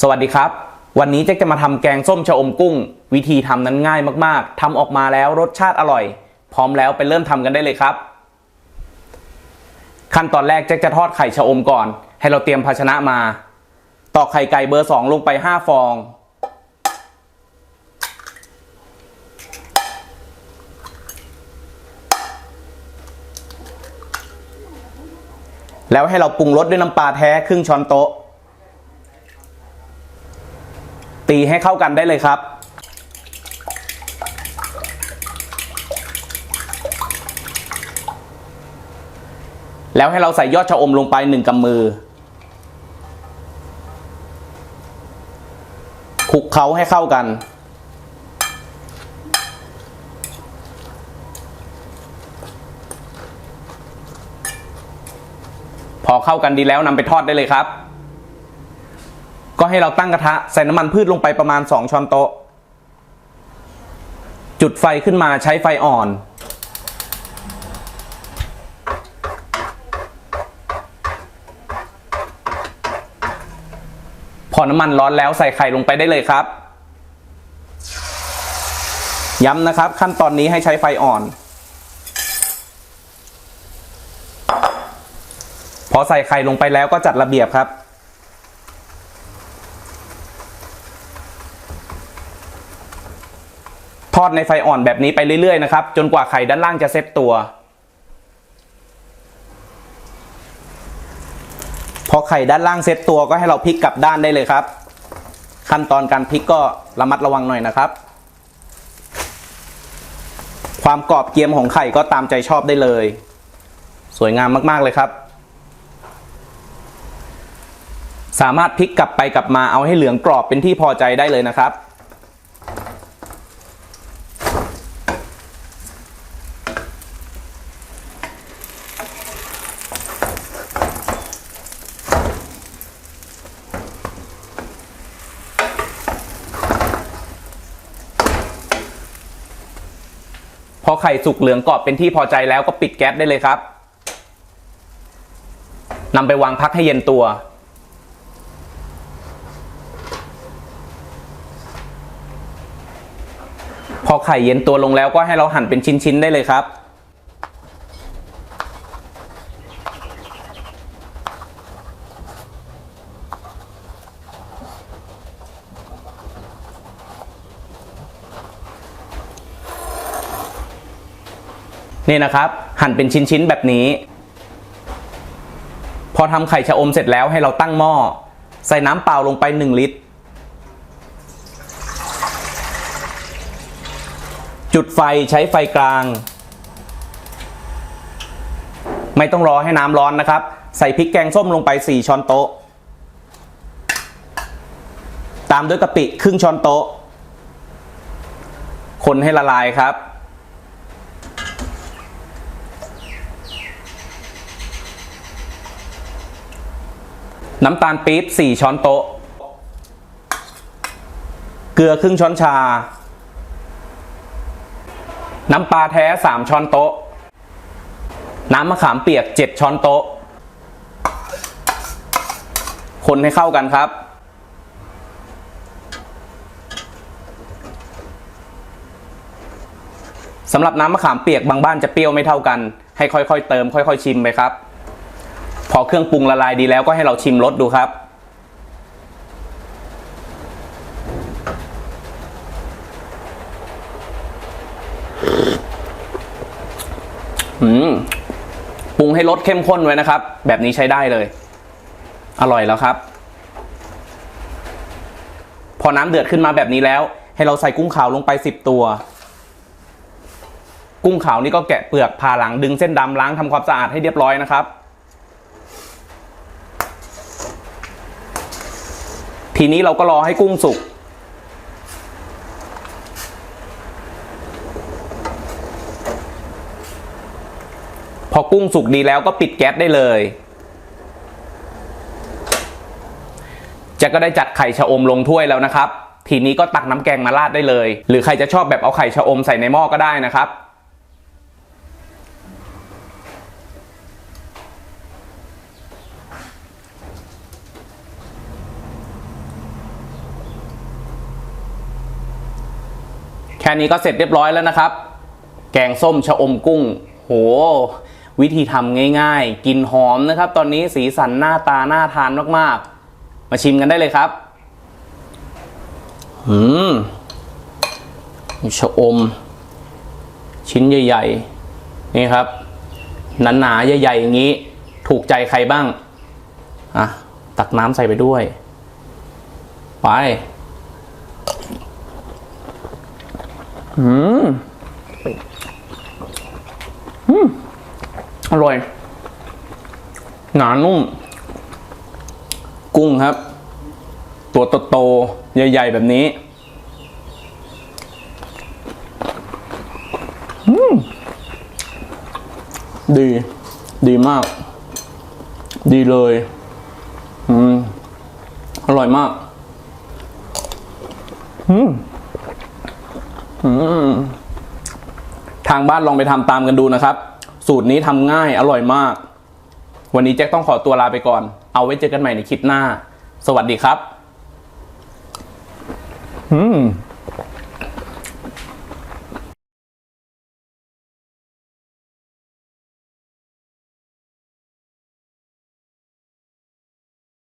สวัสดีครับ วันนี้เจ๊จะมาทำแกงส้มชะอมกุ้ง วิธีทำนั้นง่ายมากๆทำออกมาแล้วรสชาติอร่อย พร้อมแล้วไปเริ่มทำกันได้เลยครับ ขั้นตอนแรกเจ๊จะทอดไข่ชะอมก่อน ให้เราเตรียมภาชนะมา ตอกไข่ไก่เบอร์ 2 ลงไป 5 ฟอง แล้วให้เราปรุงรสด้วยน้ำปลาแท้ครึ่งช้อนโต๊ะ ตีให้เข้ากันได้เลยครับ แล้วให้เราใส่ยอดชะอมลงไปหนึ่งกำมือคลุกเคล้าให้เข้ากัน พอเข้ากันดีแล้วนำไปทอดได้เลยครับ ก็ให้เราตั้งกระทะใส่น้ำมันพืชลงไปประมาณ 2 ช้อนโต๊ะ จุดไฟขึ้นมาใช้ไฟอ่อน พอน้ำมันร้อนแล้วใส่ไข่ลงไปได้เลยครับ ย้ำนะครับขั้นตอนนี้ให้ใช้ไฟอ่อน พอใส่ไข่ลงไปแล้วก็จัดระเบียบครับ อดในไฟอ่อนแบบนี้ไปเรื่อยๆนะครับ จนกว่าไข่ด้านล่างจะเซตตัว พอไข่ด้านล่างเซตตัวก็ให้เราพลิกกลับด้านได้เลยครับ ขั้นตอนการพลิกก็ระมัดระวังหน่อยนะครับ ความกรอบเกียมของไข่ก็ตามใจชอบได้เลย สวยงามมากๆเลยครับ สามารถพลิกกลับไปกลับมาเอาให้เหลืองกรอบเป็นที่พอใจได้เลยนะครับ ไข่สุกเหลืองกรอบเป็นที่พอใจแล้วก็ปิดแก๊สได้เลยครับนำไปวางพักให้เย็นตัว พอไข่เย็นตัวลงแล้วก็ให้เราหั่นเป็นชิ้นๆได้เลยครับ นี่นะครับ หั่นเป็นชิ้นๆแบบนี้ พอทำไข่ชะอมเสร็จแล้วให้เราตั้งหม้อ ใส่น้ำเปล่าลงไป 1 ลิตร จุดไฟใช้ไฟกลาง ไม่ต้องรอให้น้ำร้อนนะครับ ใส่พริกแกงส้มลงไป 4 ช้อนโต๊ะ ตามด้วยกะปิครึ่งช้อนโต๊ะ คนให้ละลายครับ น้ำตาลปี๊บ4 ช้อนโต๊ะ เกลือครึ่งช้อนชา น้ำปลาแท้ 3 ช้อนโต๊ะ น้ำมะขามเปียก 7 ช้อนโต๊ะ คนให้เข้ากันครับ สำหรับน้ำมะขามเปียกบางบ้านจะเปรี้ยวไม่เท่ากัน ให้ค่อยๆ เติมค่อย ๆ ชิมไปครับ พอเครื่องปรุงละลายดีแล้วก็ให้เราชิมรสดูครับ อืมปรุงให้รสเข้มข้นไว้นะครับ แบบนี้ใช้ได้เลย อร่อยแล้วครับ พอน้ำเดือดขึ้นมาแบบนี้แล้ว ให้เราใส่กุ้งขาวลงไปสิบตัว กุ้งขาวนี่ก็แกะเปลือกผ่าหลังดึงเส้นดำล้างทำความสะอาดให้เรียบร้อยนะครับ ทีนี้เราก็รอให้กุ้งสุก พอกุ้งสุกดีแล้วก็ปิดแก๊สได้เลยจะก็ได้จัดไข่ชะอมลงถ้วยแล้วนะครับ ทีนี้ก็ตักน้ำแกงมาราดได้เลย หรือใครจะชอบแบบเอาไข่ชะอมใส่ในหม้อก็ได้นะครับ แค่นี้ก็เสร็จเรียบร้อยแล้วนะครับ แกงส้มชะอมกุ้ง โห วิธีทำง่ายๆ กินหอมนะครับ ตอนนี้สีสันหน้าตาน่าทานมากๆ มาชิมกันได้เลยครับ อืมชะอม ชิ้นใหญ่ ๆ นี่ครับ หนาๆ ใหญ่ ๆ อย่างนี้ ถูกใจใครบ้าง อะ ตักน้ำใส่ไปด้วย ไป อืมอืมอร่อย หนานุ่ม กุ้งครับ ตัวโตๆใหญ่ ๆ แบบนี้ดี ดีมาก ดีเลย อืม อร่อยมาก อืมอืม ทางบ้านลองไปทำตามกันดูนะครับ สูตรนี้ทำง่ายอร่อยมาก วันนี้แจ็คต้องขอตัวลาไปก่อน เอาไว้เจอกันใหม่ในคลิปหน้า สวัสดีครับ อืม